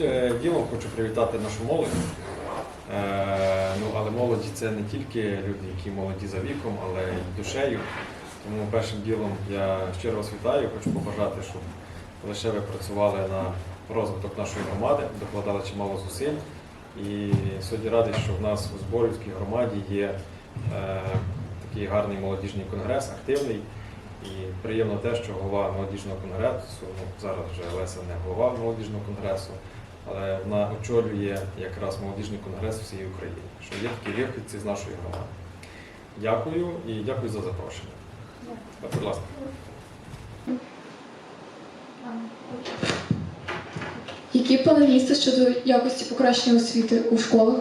е, ділом хочу привітати нашу молодь. Е, Ну, але молоді це не тільки люди, які молоді за віком, але й душею. Тому першим ділом я щиро вас вітаю, хочу побажати, щоб лише ви працювали на розвиток нашої громади, докладали чимало зусиль. І сьогодні радий, що в нас у Зборівській громаді є е, такий гарний молодіжний конгрес, активний. І приємно те, що голова молодіжного конгресу, ну зараз вже Леся не голова молодіжного конгресу, вона очолює якраз молодіжний конгрес всієї України, що є такі вихідці з нашої громади. Дякую і дякую за запрошення. Будь ласка. Які плани міста щодо якості покращення освіти у школах?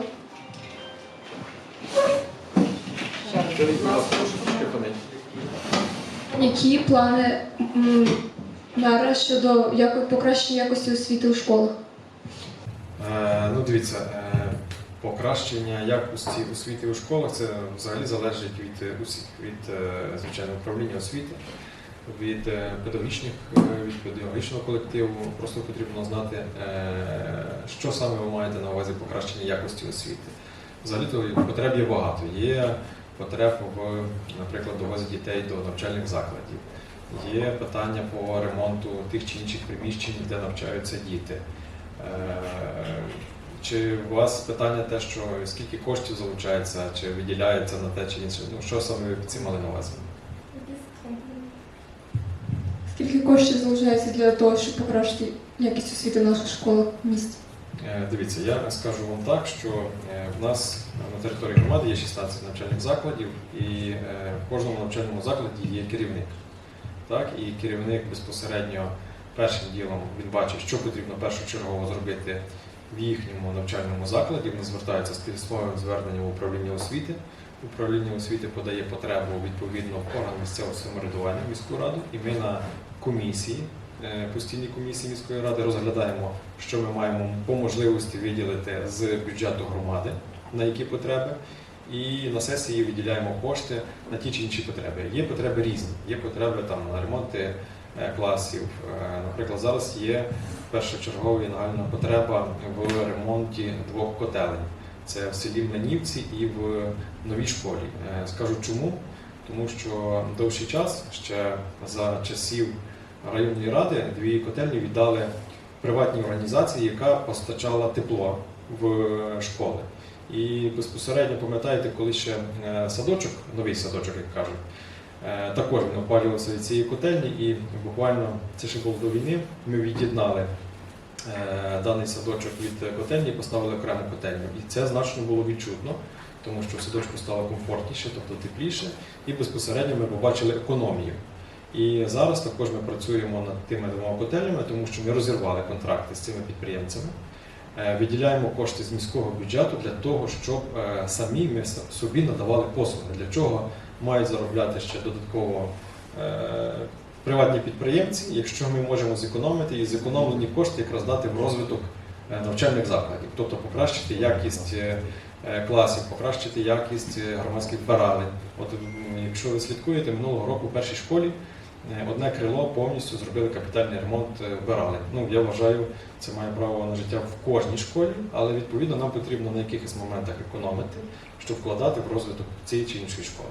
Які плани мера щодо покращення якості освіти у школах? Е, ну, дивіться, е, покращення якості освіти у школах це взагалі залежить від е, усіх, від звичайно управління освіти, від педагогічних, від педагогічного колективу. Просто потрібно знати, що саме ви маєте на увазі покращення якості освіти. Взагалі-то потреб є багато. Є потреб в, наприклад, довозі дітей до навчальних закладів. Є питання по ремонту тих чи інших приміщень, де навчаються діти. Е, Чи у вас питання те, що скільки коштів залучається, чи виділяється на те чи інше? Ну що саме ви під цим мали на увазі? Скільки коштів залишається для того, щоб покращити якість освіти в наших школах в місті? Е, Дивіться, я скажу вам так, що е, в нас на території громади є 16 навчальних закладів, і в кожному навчальному закладі є керівник. Так? І керівник безпосередньо першим ділом він бачить, що потрібно першочергово зробити в їхньому навчальному закладі. Вони звертаються з своїм зверненням в управління освіти. Управління освіти подає потребу відповідно в орган місцевого самоврядування міську раду, і ми на комісії, е, постійній комісії міської ради розглядаємо, що ми маємо по можливості виділити з бюджету громади, на які потреби. І на сесії виділяємо кошти на ті чи інші потреби. Є потреби різні. Є потреби там на ремонти класів. Е, Наприклад, зараз є першочергова нагальна потреба в ремонті двох котелень. Це в селі Млинівці і в новій школі. Е, Скажу чому? Тому що довший час, ще за часів районної ради, дві котельні віддали приватній організації, яка постачала тепло в школи. І безпосередньо пам'ятаєте, коли ще е, садочок, новий садочок, як кажуть, е, також він опалювався від цієї котельні, і буквально це ще було до війни. Ми від'єднали е, даний садочок від котельні і поставили окрему котельню. І це значно було відчутно, тому що в садочку стало комфортніше, тобто тепліше, і безпосередньо ми побачили економію. І зараз також ми працюємо над тими двома котельнями, тому що ми розірвали контракти з цими підприємцями. Е, Виділяємо кошти з міського бюджету для того, щоб е, самі ми собі надавали послуги. Для чого мають заробляти ще додатково е, приватні підприємці, якщо ми можемо зекономити і зекономлені кошти якраз дати в розвиток е, навчальних закладів, тобто покращити якість е, класів, покращити якість громадських вбиралень. От якщо ви слідкуєте, минулого року в першій школі одне крило повністю зробили капітальний ремонт е. Ну я вважаю, це має право на життя в кожній школі, але відповідно нам потрібно на якихось моментах економити, щоб вкладати в розвиток цієї чи іншої школи.